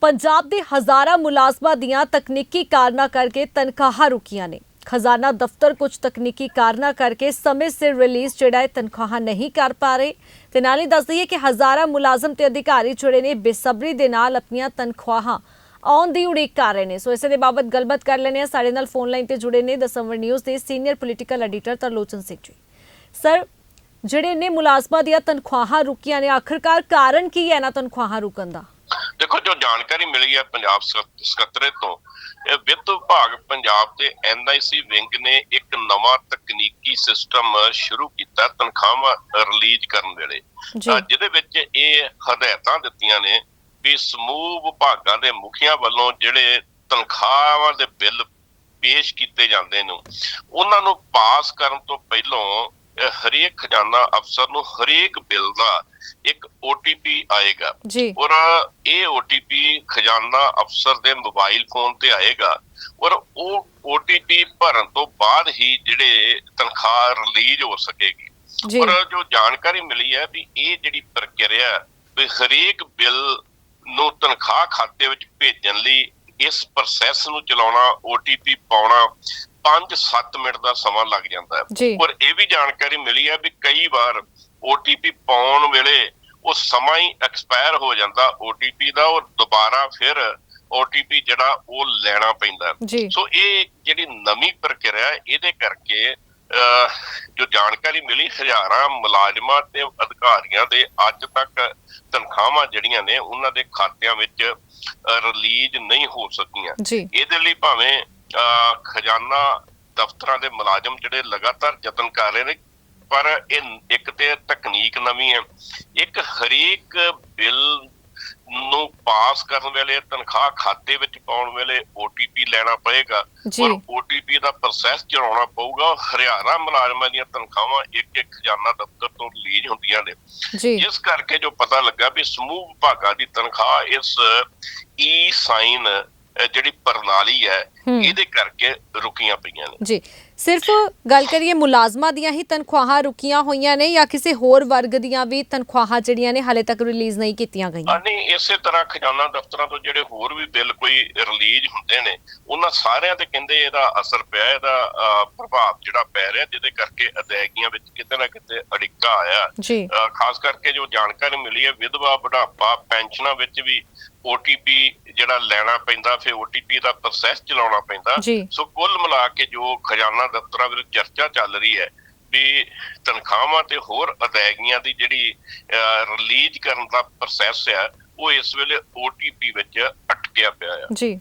ਪੰਜਾਬ ਦੇ ਹਜ਼ਾਰਾਂ ਮੁਲਾਜ਼ਮਾਂ ਦੀਆਂ ਤਕਨੀਕੀ ਕਾਰਨਾਂ ਕਰਕੇ ਤਨਖਾਹਾਂ ਰੁਕੀਆਂ ਨੇ। ਖਜ਼ਾਨਾ ਦਫ਼ਤਰ ਕੁਝ ਤਕਨੀਕੀ ਕਾਰਨਾਂ ਕਰਕੇ ਸਮੇਂ ਸਿਰ ਰਿਲੀਜ਼ ਜਿਹੜਾ ਹੈ ਤਨਖਾਹਾਂ ਨਹੀਂ ਕਰ ਪਾ ਰਹੇ। ਤੇ ਨਾਲ ਹੀ ਦੱਸ ਦਈਏ ਕਿ ਹਜ਼ਾਰਾਂ ਮੁਲਾਜ਼ਮ ਤੇ ਅਧਿਕਾਰੀ ਜਿਹੜੇ ਨੇ ਬੇਸਬਰੀ ਦੇ ਨਾਲ ਆਪਣੀਆਂ ਤਨਖਾਹਾਂ ਆਉਣ ਦੀ ਉਡੀਕ ਕਰ ਰਹੇ ਨੇ। ਸੋ ਇਸੇ ਦੇ ਬਾਬਤ ਗੱਲਬਾਤ ਕਰ ਲੈਣੇ ਆ ਸਾਡੇ ਨਾਲ ਫੋਨ ਲਾਈਨ ਤੇ ਜੁੜੇ ਨੇ ਦਸੰਬਰ ਨਿਊਜ਼ ਦੇ senior political editor Tarlochan Singh ji. Sir ਜਿਹੜੇ ਨੇ ਮੁਲਾਜ਼ਮਾਂ ਦੀਆਂ ਤਨਖਾਹਾਂ ਰੁਕੀਆਂ ਨੇ, ਆਖਰਕਾਰ ਕਾਰਨ ਕੀ ਹੈ ਨਾ ਤਨਖਾਹਾਂ ਰੁਕਣ ਦਾ? ਦੇਖੋ ਜੋ ਜਾਣਕਾਰੀ ਮਿਲੀ ਹੈ ਪੰਜਾਬ ਸਕ- ਸਕੱਤਰੇਤ ਤੋਂ ਇਹ ਵਿੱਤ ਵਿਭਾਗ ਪੰਜਾਬ ਤੇ ਐਨਆਈਸੀ ਵਿੰਗ ਨੇ ਇੱਕ ਨਵਾਂ ਤਕਨੀਕੀ ਸਿਸਟਮ ਸ਼ੁਰੂ ਕੀਤਾ ਤਨਖਾਹਾਂ ਰਿਲੀਜ਼ ਕਰਨ ਵੇਲੇ। ਜਿਹਦੇ ਵਿੱਚ ਇਹ ਹਦਾਇਤਾਂ ਦਿੱਤੀਆਂ ਨੇ ਵੀ ਸਮੂਹ ਵਿਭਾਗਾਂ ਦੇ ਮੁਖੀਆਂ ਵੱਲੋਂ ਜਿਹੜੇ ਤਨਖਾਹਾਂ ਦੇ ਬਿੱਲ ਪੇਸ਼ ਕੀਤੇ ਜਾਂਦੇ ਨੇ ਉਹਨਾਂ ਨੂੰ ਪਾਸ ਕਰਨ ਤੋਂ ਪਹਿਲਾਂ ਹਰੇਕ ਖਜ਼ਾਨਾ ਅਫਸਰ ਨੂੰ ਹਰੇਕ ਬਿੱਲ ਦਾ ਇੱਕ OTP ਆਏਗਾ। ਜੀ। ਔਰ ਇਹ OTP ਖਜ਼ਾਨਾ ਅਫਸਰ ਦੇ ਮੋਬਾਈਲ ਫੋਨ ਤੇ ਆਏਗਾ। ਔਰ ਉਹ OTP ਭਰਨ ਤੋਂ ਬਾਅਦ ਹੀ ਜਿਹੜੇ ਤਨਖਾਹ ਰਿਲੀਜ਼ ਹੋ ਸਕੇਗੀ। ਔਰ ਜੋ ਜਾਣਕਾਰੀ ਮਿਲੀ ਹੈ ਵੀ ਇਹ ਜਿਹੜੀ ਪ੍ਰਕਿਰਿਆ ਵੀ ਹਰੇਕ ਬਿੱਲ ਨੂੰ ਤਨਖਾਹ ਖਾਤੇ ਵਿੱਚ ਭੇਜਣ ਲਈ ਇਸ ਪ੍ਰੋਸੈਸ ਨੂੰ ਚਲਾਉਣਾ OTP ਪਾਉਣਾ 5-7 ਮਿੰਟ ਦਾ ਸਮਾਂ ਲੱਗ ਜਾਂਦਾ ਹੈ। ਔਰ ਇਹ ਵੀ ਜਾਣਕਾਰੀ ਮਿਲੀ ਹੈ ਵੀ ਕਈ ਵਾਰ OTP ਪਾਉਣ ਵੇਲੇ ਉਹ ਸਮਾਂ ਹੀ ਐਕਸਪਾਇਰ ਹੋ ਜਾਂਦਾ OTP ਦਾ ਔਰ ਦੁਬਾਰਾ ਫਿਰ OTP ਜਿਹੜਾ ਉਹ ਲੈਣਾ ਪੈਂਦਾ ਸੋ ਇਹ ਜਿਹੜੀ ਨਵੀਂ ਪ੍ਰਕਿਰਿਆ ਇਹਦੇ ਕਰਕੇ ਜੋ ਜਾਣਕਾਰੀ ਮਿਲੀ ਹਜ਼ਾਰਾਂ ਮੁਲਾਜ਼ਮਾਂ ਤੇ ਅਧਿਕਾਰੀਆਂ ਦੇ ਅੱਜ ਤੱਕ ਤਨਖਾਹਾਂ ਜਿਹੜੀਆਂ ਨੇ ਉਹਨਾਂ ਦੇ ਖਾਤਿਆਂ ਵਿੱਚ ਰਿਲੀਜ਼ ਨਹੀਂ ਹੋ ਸਕੀਆਂ। ਇਹਦੇ ਲਈ ਭਾਵੇਂ ਖਜ਼ਾਨਾ ਦਫ਼ਤਰਾਂ ਦੇ ਮੁਲਾਜ਼ਮ ਜਿਹੜੇ ਲਗਾਤਾਰ ਯਤਨ ਕਰ ਰਹੇ ਨੇ ਪਰ ਇਹ ਇੱਕ ਤੇ ਤਕਨੀਕ ਨਵੀਂ ਹੈ ਇੱਕ ਹਰੇਕ ਬਿੱਲ ਨੂੰ ਪਾਸ ਕਰਨ ਵੇਲੇ ਤਨਖਾਹ ਖਾਤੇ ਵਿੱਚ ਪਾਉਣ ਵੇਲੇ OTP ਲੈਣਾ ਪਏਗਾ। ਔਰ OTP ਦਾ ਪ੍ਰੋਸੈਸ ਚਲਾਉਣਾ ਪਊਗਾ ਹਰਿਆਣਾ ਮੁਲਾਜ਼ਮਾਂ ਦੀਆਂ ਤਨਖਾਹਾਂ ਇੱਕ ਇੱਕ ਖਜ਼ਾਨਾ ਦਫ਼ਤਰ ਤੋਂ ਰਿਲੀਜ਼ ਹੁੰਦੀਆਂ ਨੇ ਜਿਸ ਕਰਕੇ ਜੋ ਪਤਾ ਲੱਗਾ ਵੀ ਸਮੂਹ ਵਿਭਾਗਾਂ ਦੀ ਤਨਖਾਹ ਇਸ ਈ ਸਾਈਨ ਜਿਹੜੀ ਪ੍ਰਣਾਲੀ ਹੂੰ। ਇਹਦੇ ਕਰਕੇ ਰੁਕੀਆਂ ਪਈਆਂ ਨੇ। ਜੀ ਸਿਰਫ ਗੱਲ ਕਰੀਏ ਮੁਲਾਜ਼ਮਾਂ ਦੀਆਂ ਹੀ ਤਨਖਾਹਾਂ ਰੁਕੀਆਂ ਹੋਈਆਂ ਨੇ ਜਾਂ ਕਿਸੇ ਹੋਰ ਵਰਗ ਦੀਆਂ ਵੀ ਤਨਖਾਹਾਂ ਜਿਹੜੀਆਂ ਨੇ ਹਾਲੇ ਤੱਕ ਰਿਲੀਜ਼ ਨਹੀਂ ਕੀਤੀਆਂ ਗਈਆਂ? ਨਹੀਂ ਇਸੇ ਤਰ੍ਹਾਂ ਖਜ਼ਾਨਾ ਦਫ਼ਤਰਾਂ ਤੋਂ ਜਿਹੜੇ ਹੋਰ ਵੀ ਬਿੱਲ ਕੋਈ ਰਿਲੀਜ਼ ਹੁੰਦੇ ਨੇ ਉਹਨਾਂ ਸਾਰਿਆਂ ਤੇ ਕਹਿੰਦੇ ਇਹਦਾ ਅਸਰ ਪਿਆ ਇਹਦਾ ਪ੍ਰਭਾਵ ਜਿਹੜਾ ਪੈ ਰਿਹਾ ਜਿਹਦੇ ਕਰਕੇ ਅਦਾਇਗੀਆਂ ਵਿੱਚ ਕਿਤੇ ਨਾ ਕਿਤੇ ਅੜਿੱਕਾ ਆਇਆ। ਖਾਸ ਕਰਕੇ ਜੋ ਜਾਣਕਾਰੀ ਮਿਲੀ ਹੈ ਵਿਧਵਾ ਬੁਢਾਪਾ ਪੈਨਸ਼ਨਾਂ ਵਿੱਚ ਵੀ OTP ਜਿਹੜਾ ਲੈਣਾ ਪੈਂਦਾ ਫਿਰ OTP ਦਾ ਪ੍ਰੋਸੈਸ ਚਲਾਉਣਾ ਪੈਂਦਾ। ਜੀ। ਸੋ ਕੁੱਲ ਮਿਲਾ ਕੇ ਜੋ ਖਜ਼ਾਨਾ ਦਫ਼ਤਰਾਂ ਵਿੱਚ ਚਰਚਾ ਚੱਲ ਰਹੀ ਹੈ ਵੀ ਤਨਖਾਹਾਂ ਤੇ ਹੋਰ ਅਦਾਇਗੀਆਂ ਦੀ ਜਿਹੜੀ ਰਿਲੀਜ਼ ਕਰਨ ਦਾ ਪ੍ਰੋਸੈਸ ਹੈ ਉਹ ਇਸ ਵੇਲੇ OTP ਵਿੱਚ ਅਟਕਿਆ ਪਿਆ ਹੈ ਜੀ।